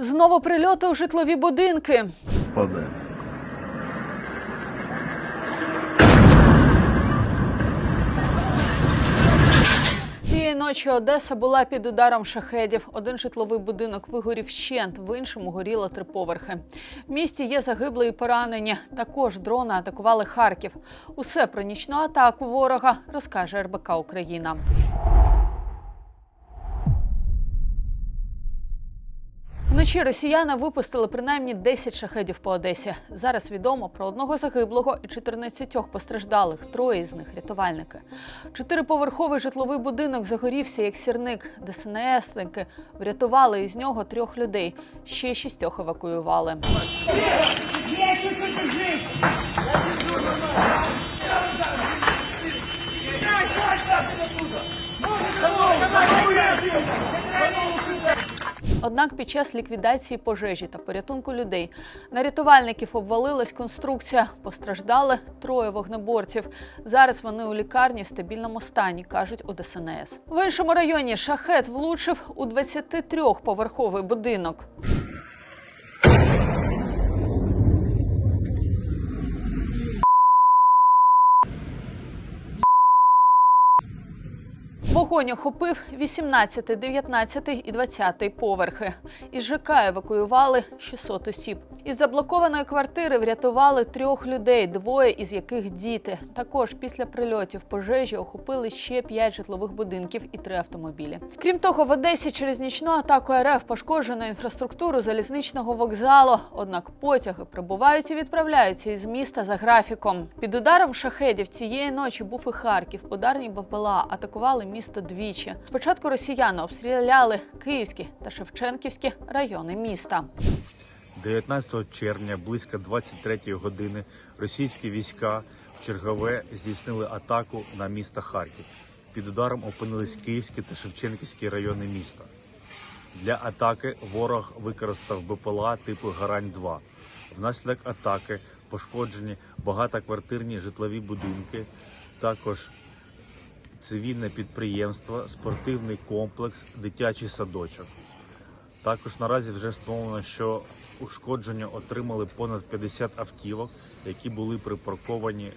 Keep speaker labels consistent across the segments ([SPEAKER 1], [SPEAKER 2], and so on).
[SPEAKER 1] Знову прильоти у житлові будинки.
[SPEAKER 2] Падає.
[SPEAKER 1] Цієї ночі Одеса була під ударом шахедів. Один житловий будинок вигорів вщент, в іншому горіло три поверхи. В місті є загиблі і поранені. Також дрони атакували Харків. Усе про нічну атаку ворога розкаже РБК Україна. Вночі росіяни випустили принаймні 10 шахедів по Одесі. Зараз відомо про одного загиблого і 14 постраждалих. Троє з них рятувальники. Чотириповерховий житловий будинок загорівся як сірник. ДСНСники врятували із нього трьох людей. Ще шістьох евакуювали. Однак під час ліквідації пожежі та порятунку людей на рятувальників обвалилась конструкція. Постраждали троє вогнеборців. Зараз вони у лікарні в стабільному стані, кажуть у ДСНС. В іншому районі шахет влучив у 23-поверховий будинок. Вогонь охопив 18, 19 і 20 поверхи. Із ЖК евакуювали 600 осіб. Із заблокованої квартири врятували трьох людей, двоє із яких діти. Також після прильотів пожежі охопили ще п'ять житлових будинків і три автомобілі. Крім того, в Одесі через нічну атаку РФ пошкоджено інфраструктуру залізничного вокзалу. Однак потяги прибувають і відправляються із міста за графіком. Під ударом шахедів цієї ночі був і Харків. Ударні БПЛА атакували місто двічі. Спочатку росіяни обстріляли Київські та Шевченківські райони міста.
[SPEAKER 3] 19 червня близько 23 години російські війська в чергове здійснили атаку на місто Харків. Під ударом опинились Київські та Шевченківські райони міста. Для атаки ворог використав БПЛА типу Гарань-2. Внаслідок атаки пошкоджені багатоквартирні житлові будинки, також цивільне підприємство, спортивний комплекс, дитячий садочок. Також наразі вже встановлено, що ушкодження отримали понад 50 автівок, які були припарковані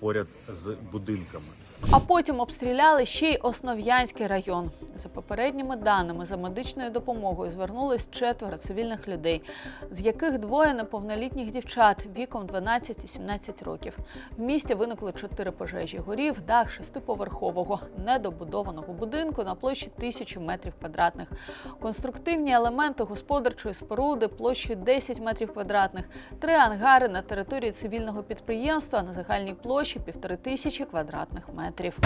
[SPEAKER 3] поряд з будинками.
[SPEAKER 1] А потім обстріляли ще й Основ'янський район. За попередніми даними, за медичною допомогою звернулись четверо цивільних людей, з яких двоє неповнолітніх дівчат віком 12 і 17 років. В місті виникли чотири пожежі. Горів дах шестиповерхового недобудованого будинку на площі тисячі метрів квадратних. Конструктивні елементи господарчої споруди площею 10 метрів квадратних, три ангари на території цивільного підприємства на загальній площі півтори тисячі квадратних метрів.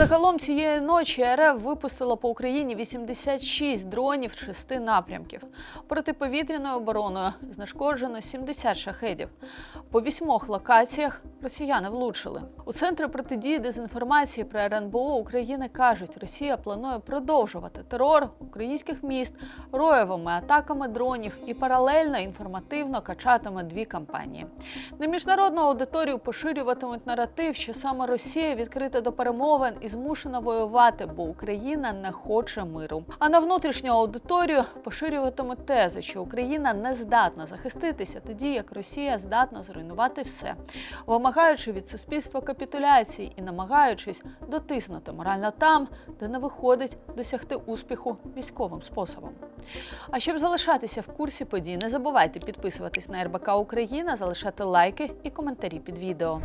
[SPEAKER 1] Загалом цієї ночі РФ випустила по Україні 86 дронів шести напрямків. Протиповітряною обороною знешкоджено 70 шахедів. По вісьмох локаціях росіяни влучили. У центрі протидії дезінформації про РНБО України кажуть, Росія планує продовжувати терор українських міст роєвими атаками дронів і паралельно інформативно качатиме дві кампанії. На міжнародну аудиторію поширюватимуть наратив, що саме Росія відкрита до перемовин і змушена воювати, бо Україна не хоче миру. А на внутрішню аудиторію поширюватимуть тези, що Україна не здатна захиститися, тоді як Росія здатна зруйнувати все, вимагаючи від суспільства капітуляції і намагаючись дотиснути морально там, де не виходить досягти успіху військовим способом. А щоб залишатися в курсі подій, не забувайте підписуватись на РБК Україна, залишати лайки і коментарі під відео.